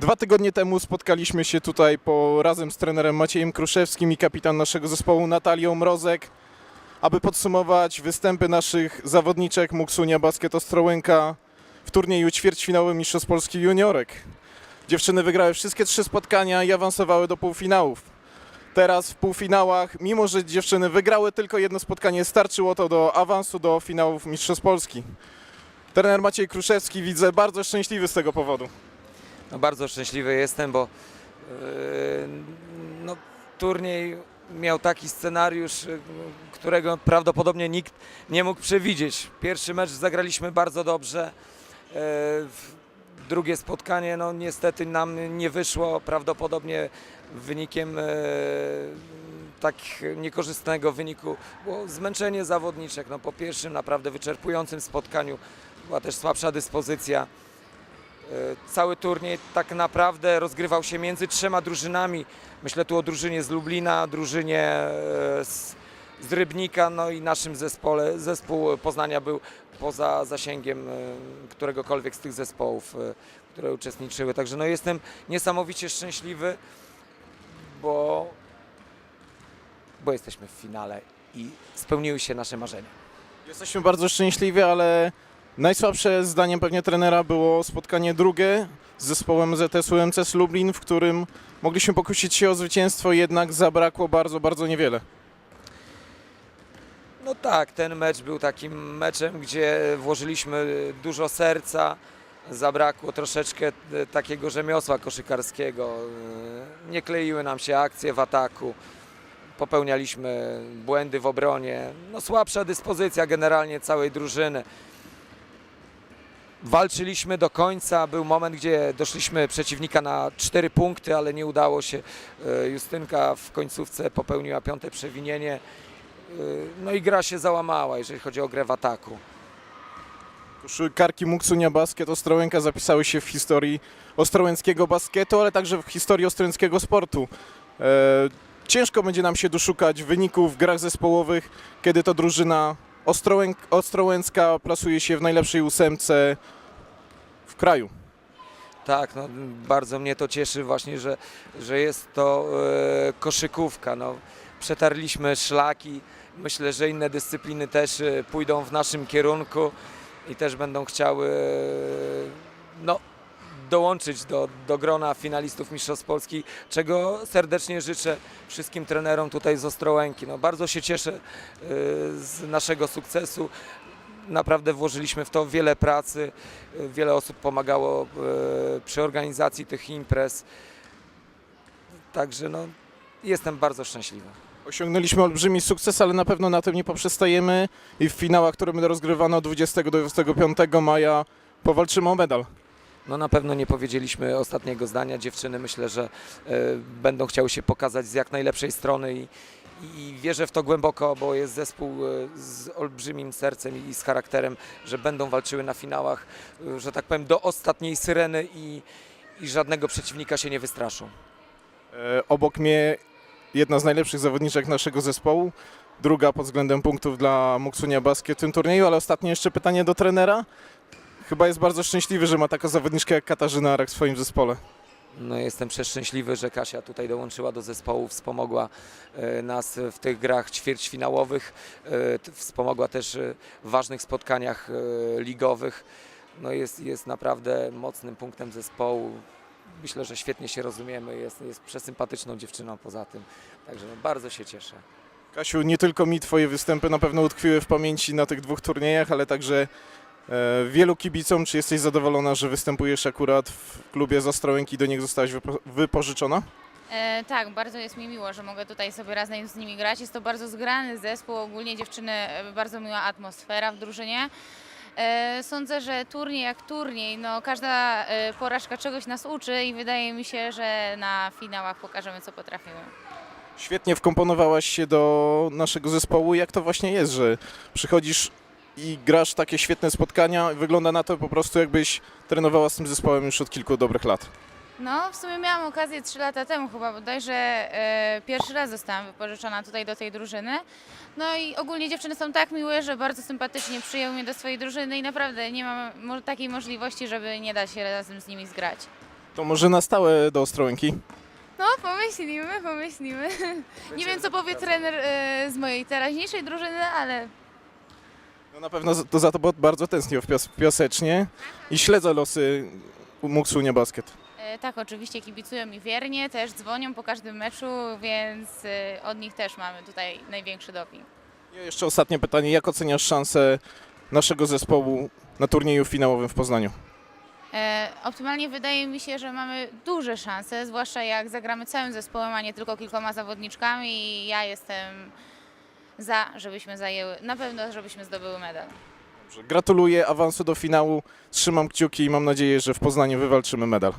Dwa tygodnie temu spotkaliśmy się tutaj po, razem z trenerem Maciejem Kruszewskim i kapitan naszego zespołu Natalią Mrozek, aby podsumować występy naszych zawodniczek Muksunia Basket Ostrołęka w turnieju ćwierćfinałowym Mistrzostw Polski Juniorek. Dziewczyny wygrały wszystkie trzy spotkania i awansowały do półfinałów. Teraz w półfinałach, mimo że dziewczyny wygrały tylko jedno spotkanie, starczyło to do awansu do finałów Mistrzostw Polski. Trener Maciej Kruszewski widzę bardzo szczęśliwy z tego powodu. No bardzo szczęśliwy jestem, bo yy, no, turniej miał taki scenariusz, którego prawdopodobnie nikt nie mógł przewidzieć. Pierwszy mecz zagraliśmy bardzo dobrze. Yy, drugie spotkanie no, niestety nam nie wyszło, prawdopodobnie wynikiem yy, tak niekorzystnego wyniku było zmęczenie zawodniczek. No, po pierwszym naprawdę wyczerpującym spotkaniu była też słabsza dyspozycja. E, Cały turniej tak naprawdę rozgrywał się między trzema drużynami. Myślę tu o drużynie z Lublina, drużynie e, z, z Rybnika, no i naszym zespole. Zespół Poznania był poza zasięgiem e, któregokolwiek z tych zespołów, które uczestniczyły. Także no jestem niesamowicie szczęśliwy, bo, bo jesteśmy w finale i spełniły się nasze marzenia. Jesteśmy bardzo szczęśliwi, ale najsłabsze zdaniem pewnie trenera było spotkanie drugie z zespołem ZS UMCS Lublin, w którym mogliśmy pokusić się o zwycięstwo, jednak zabrakło bardzo, bardzo niewiele. No tak, ten mecz był takim meczem, gdzie włożyliśmy dużo serca, zabrakło troszeczkę e, takiego rzemiosła koszykarskiego. E, Nie kleiły nam się akcje w ataku, popełnialiśmy błędy w obronie. No słabsza dyspozycja generalnie całej drużyny. Walczyliśmy do końca, był moment, gdzie doszliśmy przeciwnika na cztery punkty, ale nie udało się. E, Justynka w końcówce popełniła piąte przewinienie. Yy, No i gra się załamała, jeżeli chodzi o grę w ataku. Koszykarki Muksunia Basket Ostrołęka zapisały się w historii ostrołęckiego basketu, ale także w historii ostrołęckiego sportu. E, ciężko będzie nam się doszukać wyników w grach zespołowych, kiedy to drużyna Ostrołęk, ostrołęcka plasuje się w najlepszej ósemce w kraju. Tak, no, bardzo mnie to cieszy właśnie, że, że jest to e, koszykówka. No, przetarliśmy szlaki. Myślę, że inne dyscypliny też e, pójdą w naszym kierunku i też będą chciały e, no, dołączyć do, do grona finalistów Mistrzostw Polski, czego serdecznie życzę wszystkim trenerom tutaj z Ostrołęki. No, bardzo się cieszę e, z naszego sukcesu. Naprawdę włożyliśmy w to wiele pracy, e, wiele osób pomagało e, przy organizacji tych imprez. Także no, jestem bardzo szczęśliwy. Osiągnęliśmy olbrzymi sukces, ale na pewno na tym nie poprzestajemy i w finałach, które będą rozgrywane od 20 do 25 maja powalczymy o medal. No na pewno nie powiedzieliśmy ostatniego zdania. Dziewczyny myślę, że e, będą chciały się pokazać z jak najlepszej strony i, i wierzę w to głęboko, bo jest zespół e, z olbrzymim sercem i z charakterem, że będą walczyły na finałach, e, że tak powiem, do ostatniej syreny i, i żadnego przeciwnika się nie wystraszą. Obok mnie jedna z najlepszych zawodniczek naszego zespołu, druga pod względem punktów dla Muksunia Basket w tym turnieju, ale ostatnie jeszcze pytanie do trenera. Chyba jest bardzo szczęśliwy, że ma taką zawodniczkę jak Katarzyna Arek w swoim zespole. No, jestem przeszczęśliwy, że Kasia tutaj dołączyła do zespołu, wspomogła e, nas w tych grach ćwierćfinałowych, e, wspomogła też w ważnych spotkaniach e, ligowych. No, jest, jest naprawdę mocnym punktem zespołu. Myślę, że świetnie się rozumiemy, jest, jest przesympatyczną dziewczyną poza tym, także no, bardzo się cieszę. Kasiu, nie tylko mi twoje występy na pewno utkwiły w pamięci na tych dwóch turniejach, ale także wielu kibicom. Czy jesteś zadowolona, że występujesz akurat w klubie z Ostrołęki i do niego zostałaś wypo- wypożyczona? E, tak, bardzo jest mi miło, że mogę tutaj sobie razem z nimi grać. Jest to bardzo zgrany zespół, ogólnie dziewczyny, e, bardzo miła atmosfera w drużynie. E, sądzę, że turniej jak turniej, no każda e, porażka czegoś nas uczy i wydaje mi się, że na finałach pokażemy co potrafimy. Świetnie wkomponowałaś się do naszego zespołu. Jak to właśnie jest, że przychodzisz i grasz takie świetne spotkania? Wygląda na to po prostu, jakbyś trenowała z tym zespołem już od kilku dobrych lat. No, w sumie miałam okazję 3 lata temu chyba bodajże e, pierwszy raz zostałam wypożyczona tutaj do tej drużyny. No i ogólnie dziewczyny są tak miłe, że bardzo sympatycznie przyjęły mnie do swojej drużyny i naprawdę nie mam mo- takiej możliwości, żeby nie dać się razem z nimi zgrać. To może na stałe do Ostrołęki? No, pomyślimy, pomyślimy. Nie wiem, co powie trener e, z mojej teraźniejszej drużyny, ale No na pewno to za to bo- bardzo tęsknię w pios- piosecznie i śledzę losy Muksunia Basket. e, tak, oczywiście kibicują mi wiernie, też dzwonią po każdym meczu, więc e, od nich też mamy tutaj największy doping. I jeszcze ostatnie pytanie. Jak oceniasz szansę naszego zespołu na turnieju finałowym w Poznaniu? E, Optymalnie wydaje mi się, że mamy duże szanse, zwłaszcza jak zagramy całym zespołem, a nie tylko kilkoma zawodniczkami i ja jestem za, żebyśmy zajęły, na pewno, żebyśmy zdobyły medal. Dobrze, Gratuluję awansu do finału, trzymam kciuki i mam nadzieję, że w Poznaniu wywalczymy medal.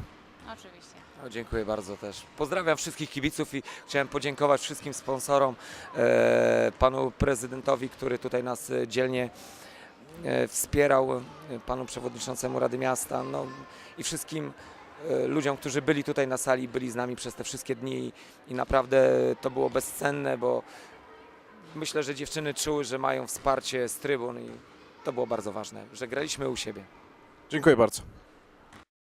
Oczywiście. No, dziękuję bardzo też. Pozdrawiam wszystkich kibiców i chciałem podziękować wszystkim sponsorom, e, panu prezydentowi, który tutaj nas e, dzielnie e, wspierał, e, panu przewodniczącemu Rady Miasta no, i wszystkim e, ludziom, którzy byli tutaj na sali, byli z nami przez te wszystkie dni i naprawdę to było bezcenne, bo myślę, że dziewczyny czuły, że mają wsparcie z trybun i to było bardzo ważne, że graliśmy u siebie. Dziękuję bardzo.